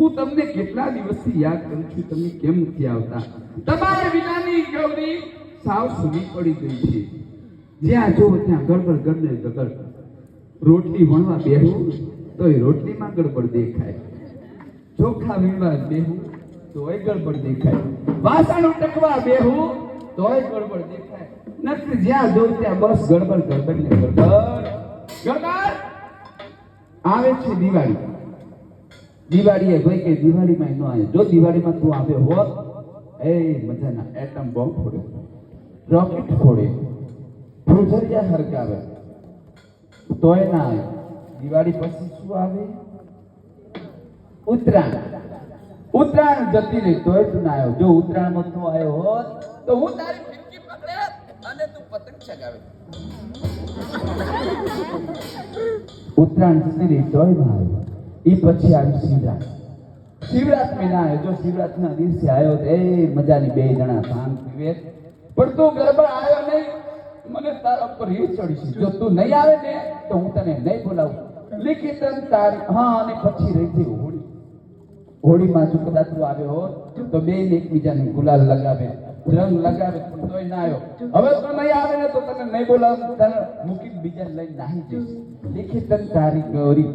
હું તમને કેટલા દિવસથી યાદ કરું છું, તમે કેમ નથી આવતા? તમારે વિનાની ગૌરી સાવ સૂની પડી ગઈ છે. જ્યાં જો ત્યાં ગડબડ ગડને ગગડ. રોટલી વણવા બેહું તો એ રોટલીમાં ગડબડ દેખાય. ચોખા વીણવા બેહું તોય ગડબડ દેખાય. વાસણ ઉટકવા બેહું તોય ગડબડ દેખાય. નથી, જ્યાં જો ત્યાં બસ ગડબડ ગડબડ ને ગડબડ. ગડબડ! આવે છે દિવાળી. દિવાળીએ ભાઈ કે દિવાળીમાં ન આવે જો દિવાળીમાં તું આવે હોત એ મજાના એટમ બોમ્બ ફોડે. રોકેટ ફોડે. ફૂલઝરિયા હરગાવે. તોય ના આવે. દિવાળી પછી શું આવે? ઉત્તરાયણ. ઉત્તરાયણ જતી રહી, તોય તું ના આવ્યો. જો ઉત્તરાયણમાં તું આવ્યો હોત, તો હું તારી ફિરકી પકડે અને તું પતંગ ચગાવે. ઉત્તરાયણ જતી રહી, તોય ના આવ્યો. એ પછી આવી શિવરાત. શિવરાત મહિના આવ્યો. જો શિવરાતના દિવસે આવ્યો તો એ મજાની બે જણા શાંત પીવે. પણ તું ગરબા આવ્યો નહીં, મને તારા ઉપર રીત ચડી જો તું નહીં આવે ને, તો હું તને નહીં બોલાવું. લિખિતન તારી હા, અને પછી રહી ગઈ હોળી. હોળીમાં જો કદાચ તું આવ્યો હોત, તો બે એકબીજાને ગુલાલ લગાવે. રંગ લગાવે પણ તોય ના આવ્યો હવે તો નહીં આવે ને તો તને નહીં બોલાવ તને મૂકી બીજા લઈને નાહી જઈશ. લિખિતન તારી ગૌરી.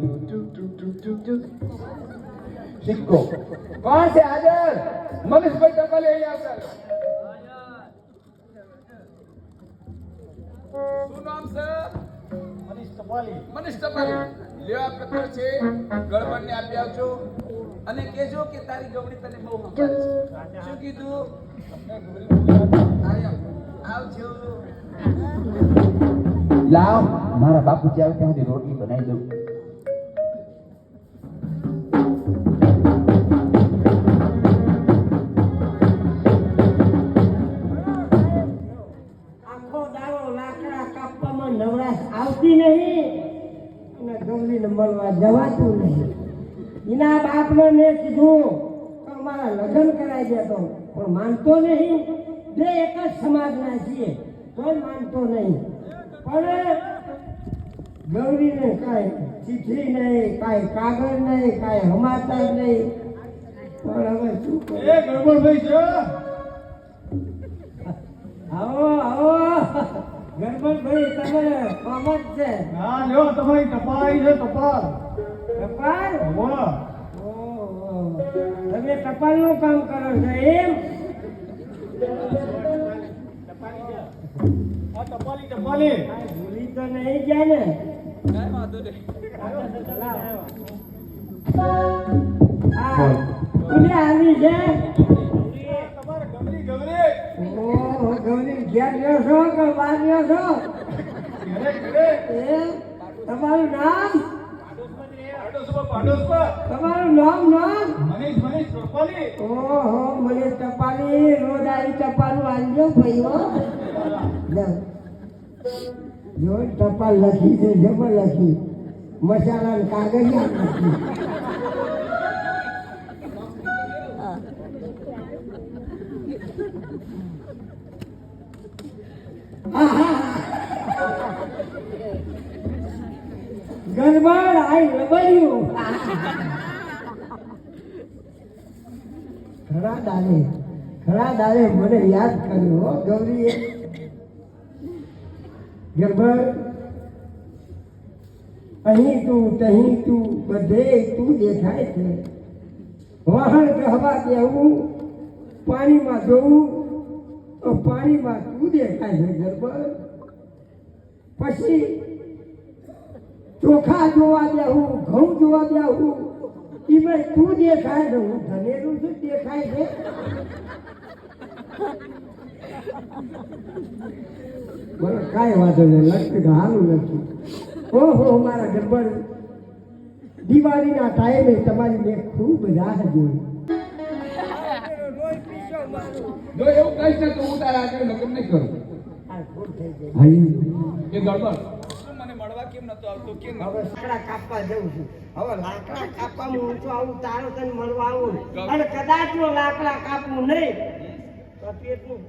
સિક્કો. કોણ છે હાજર? મનીષભાઈ ટપાલે અહીંયા આવતા શું નામ છે? મનીષ ટપાલી. મનીષ ટપાલી. લેવા પત્ર છે. ગળબડને આપી આવજો અને કહેજો કે તારી ગવડી તને બહુ સંભાળે છે. શું કીધું? આવજો. લાવ. મારા બાપુજી આવે ત્યાં સુધી રોટલી બનાવી દઉં. આખો દાડો લાકડા કાપવામાં નવરાશ આવતી નહીં અને ગૌરીને મળવા જવાતું નહીં. એના બાપને કીધું તો અમારા લગ્ન કરાવી દેતો પણ માનતો નહીં. બે એક જ સમાજના છીએ તો માનતો નહીં. પણ ગૌરીને કાંઈ ચીઠી નહીં કાંઈ કાગળ નહીં કાંઈ હમાતા નહીં. પણ હવે શું ગરબડભાઈ છે. આવો આવો. ગણપતભાઈ તમે કોમત છે. હા લ્યો તમારી ટપાઈ છે ટપાલ. ટપાલ? વાહ તમે તમે ટપાલનું કામ કરો છો એમ? ટપાલી ટપાલી. આ ભૂલી તો નહીં ગયા ને. આ ભૂલી આવી છે? તમારે ગમરી ગમરી. ઘેર છો કે બહાર છો? તમારું નામ? તમારું નામ નામ? મનીષ મનીષ ટપાલી ઓહો ટપાલી રોજ આવી ટપાલું આલજો ભાઈ હો. લે. જો ટપાલ લખી છે જબર લખી. મસાલા કાગળિયા લખી. ગરબડ આઈ ખરા દાદે ખરા દાદે મને યાદ કર્યો ગૌરીએ ગરબર અહીં તું તહીં તું બધે તું દેખાય છે વાહન કહેવા દેવું પાણીમાં જોવું પાણીમાં તું દેખાય છે ગરબર પછી ચોખા જોવા દેવું ઘઉં જોવા દેવું એમાં તું દેખાય ને હું ધનેરું શું દેખાય છે? બરો કાંઈ વાંધો નહીં તો સારું લખ્યું ઓહો મારા ગરબડ. દિવાળીના ટાઈમે તમારી મેં ખૂબ રાહ જોઈ. જો એવું કહીશ તો હું તારા આગળ લગ્ન નહીં કરું. ગઈ. એ મળવા કેમ નતો આવતો કેમ? હવે લાકડા કાપવા જઉં છું. હવે લાકડા કાપવા હું ઊંચો આવું તારો તને મળવા આવું અને કદાચ હું લાકડા કાપું નહીં તો પેટનું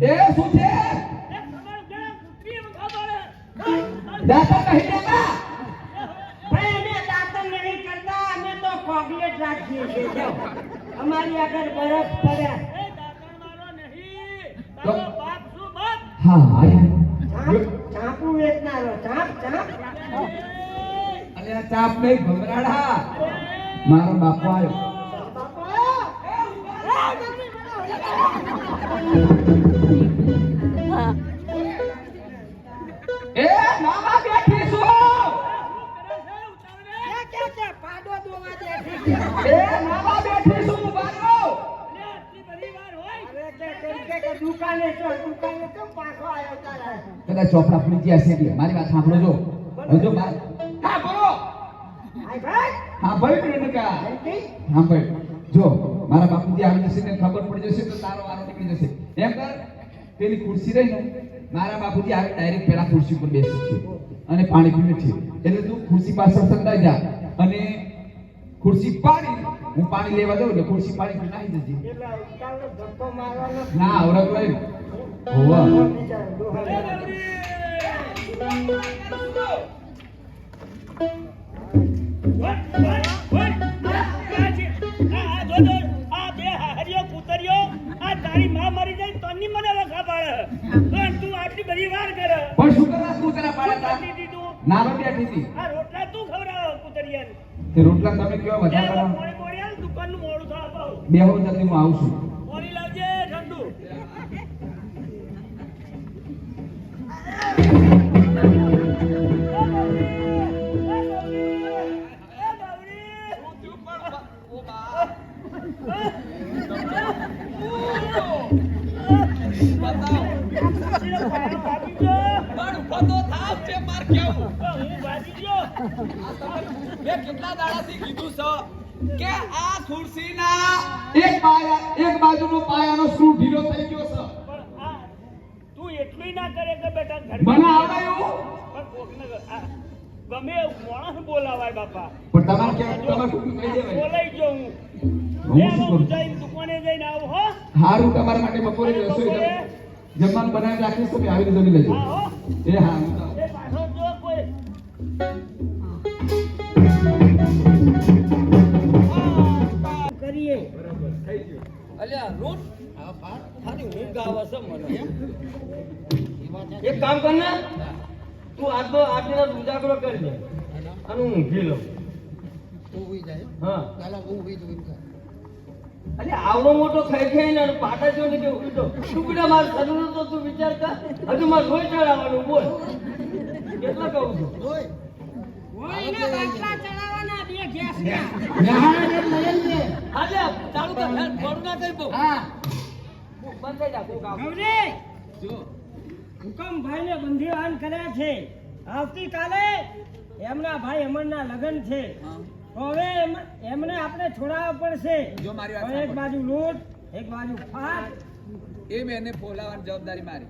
એ શું છે? દાતા નહીં દેતા ભાઈ અમે દાંતણ નહીં કરતા અમે તો કોગલેટ રાખીએ છીએ. અમારી આગળ બરફ પડ્યા હા. ચાપુ વેચનારો ચાપ ચાપ. અરે ચાપ નહીં ભમરાડા. મારો બાપો આવ્યો. ચોપડા ફૂટી ગયા છે મારી વાત સાંભળો જો. હવે જો માર હા બોલો. ભાઈ. હા ભાઈ પ્રેમિકા જયંતી હા ભાઈ. જો મારા બાપુજી આવી જશે ને ખબર પડી જશે તો તારો વારો નીકળી જશે. એમ કર પેલી ખુરશી રહી ને મારા બાપુજી આવે ડાયરેક્ટ પેલા ખુરશી ઉપર બેસે છે. અને પાણી પીવે છે. એટલે તું ખુરશી પાછળ સંતાઈ જા. અને ખુરશી પાડી હું પાણી લેવા દઉં એટલે ખુરશી પાડી પી નાખી જજે. એટલે ઉતાવળો આ હોવા નારો બેઠી હતી. તે રોટલા તમે કેવા વધારે બે હું જલ્દી હું આવું છું. કેટલા દાડાથી કીધું છે કે આ ખુરશીના એક પાયા, એક બાજુનો પાયાનો સ્ક્રૂ ઢીલો થઈ ગયો છે? તું ના કરે કે બેટા ઘર મને આવડે એવું? પણ કોકને ગમે. માણસ બોલાવાય બાપા. પણ તમારે કેમ તમારે કહી દેવાય બોલાઈ જો હું. હવે હું જઈને દુકાને જઈને આવું હો. હારું તમારા માટે બપોરે રસોઈ જમવાનું બનાવી રાખીશ તમે આવીને જમી લેજો. એ હા એ પાછો જો કોઈ કરીએ. અલ્યા રોટ ખાલી ઊંઘ આવે છે મને. એક કામ કર ને તું આજ તો આજ દિવસ ઉજાગરો કરી દે અને હું ઊંઘી લઉં. હા. અરે આવડો મોટો ખાઈ ખાઈ ને પાટા જો ને કે ઉલટો ટુકડા માર શરીર તો તું વિચાર કર. હજુ માર રોઈ ચડાવવાનું બોલ. કેટલા કહું છું? ચાલુ કર બંધ થઈ જા કોક આવશે. હુકમભાઈ ને બંધીવાન કર્યા છે. આવતીકાલે એમના ભાઈ અમરના લગ્ન છે. હવે એમ- એમને આપણે છોડાવવા પડશે. જો મારી વાત એક બાજુ લૂંટ એક બાજુ ફાટ. એ બેને ફોલાવવાની જવાબદારી મારી.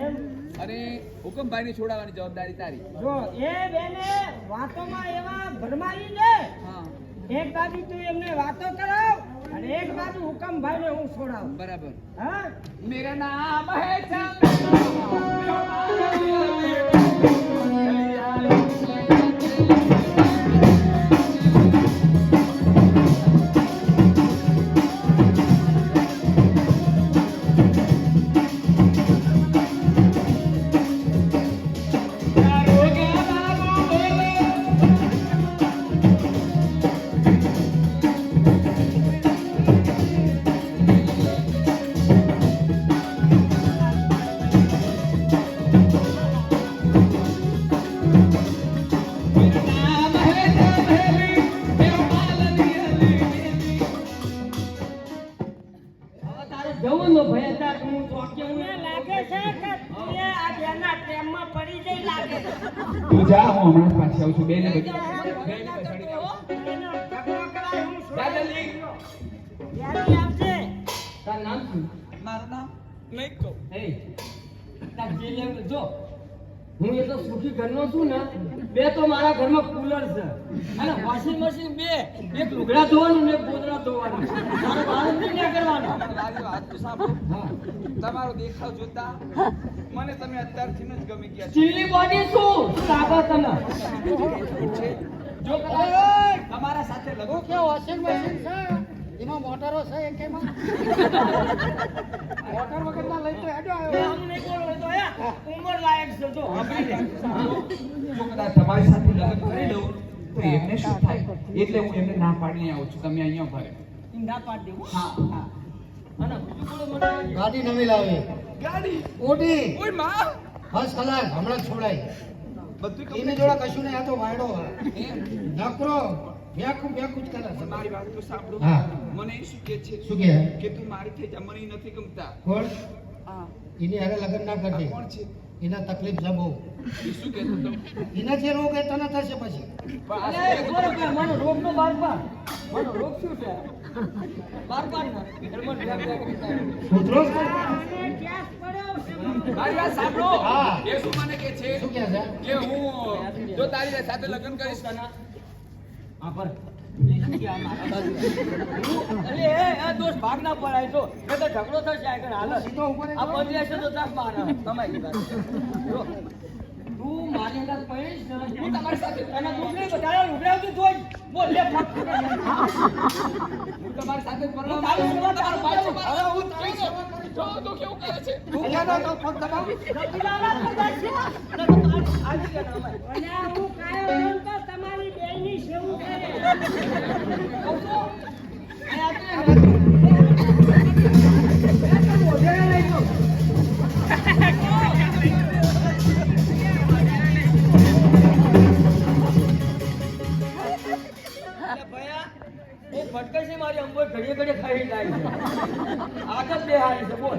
એમ? હુકમભાઈ હુકમભાઈને છોડાવવાની જવાબદારી તારી. જો એ બેને વાતોમાં એવા ભરમાવી દે એક બાજુ તું એમને વાતો કરાવ અને એક બાજુ હુકમભાઈ ને હું છોડાવું. બરાબર. હા? મેરા નામ હે ચંદ્ર તારું નામ શું? મારું નામ નહીં કહું. હે તાર જે જો. હું એ તો સુખી ઘરનો છું ને બે તો મારા ઘરમાં કુલર છે. અને વોશિંગ મશીન બે એક લુગડા ધોવાનું ને એક ગોદડા ધોવાનું. મારે બહાર નહીં કરવાનું. તમારો દેખાવ જોતા મને તમે અત્યારથી જ ગમી ગયા ચીલી બોડી શું? સાબા તને જો તમારા સાથે લગો. કે વોશિંગ મશીન છે. એમાં મોટરો છે એકેમાં મોટર વગર ના લઈ તો હેડો ઉંમર લાયક છે તો તમારી સાથે લગ્ન કરી લઉં તો એમને શું થાય? એટલે હું એમને ના પાડીને આવું છું. તમે અહીંયા ભરે ના પાડ દેવું. હા. હા. અને બીજું બોલો મને. ગાડી નવી લાવી. ગાડી? ઓડી ઓયમાં. બસ કલાક હમણાં છોડાય. બધું એને જોડા કશું નહીં આ તો વાયડો એમ? નકરો. ભેકું ભેકું જ કરે છે મારી વાત તો સાંભળો. હા. મને શું કે છે શું કહે કે તું મારી થઈ જા મને નથી ગમતા. કોણ? હા. એની હારે લગ્ન ના કરજે. કોણ છે? એના તકલીફ છે બહુ. એ શું તમે એના જે રોગ એ તને થશે પછી. કે મને રોગ નો બાર પાડ મને રોગ શું છે? બાર પાડ ના જ મારી સાંભળો. હા. એ શું મને કે છે? શું કે છે? કે હું જો તારી સાથે લગ્ન કરીશ આ પર ઝઘડો થશે તો મારે તમારી તું મારી અંદર પડીશ હું તમારી સાથે નહીં ઉભરાવતું બોલ લે હું તમારી સાથે જ પરણવા છું. તમારો ભાઈ હવે હું તારી સેવા કરું જો તો કેવું કરે છે અહીંયા તો પગ દબાવ રતિલાલા તો છે. અને તો મારી આવી ગયા ને અમારી. હું કાયો છે મારી અંબો ઘડીએ ઘડીએ ખાઈ જાય આગળ બે હારી છે બોલ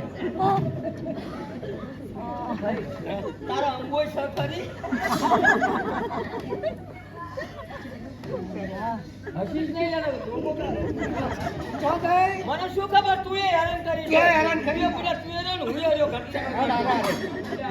તારા અંબો હસીશ નહીં મને શું ખબર? તું એ હેરાન કરી કે હેરાન કર્યો પૂરા તું એ હું આવ્યો ઘટના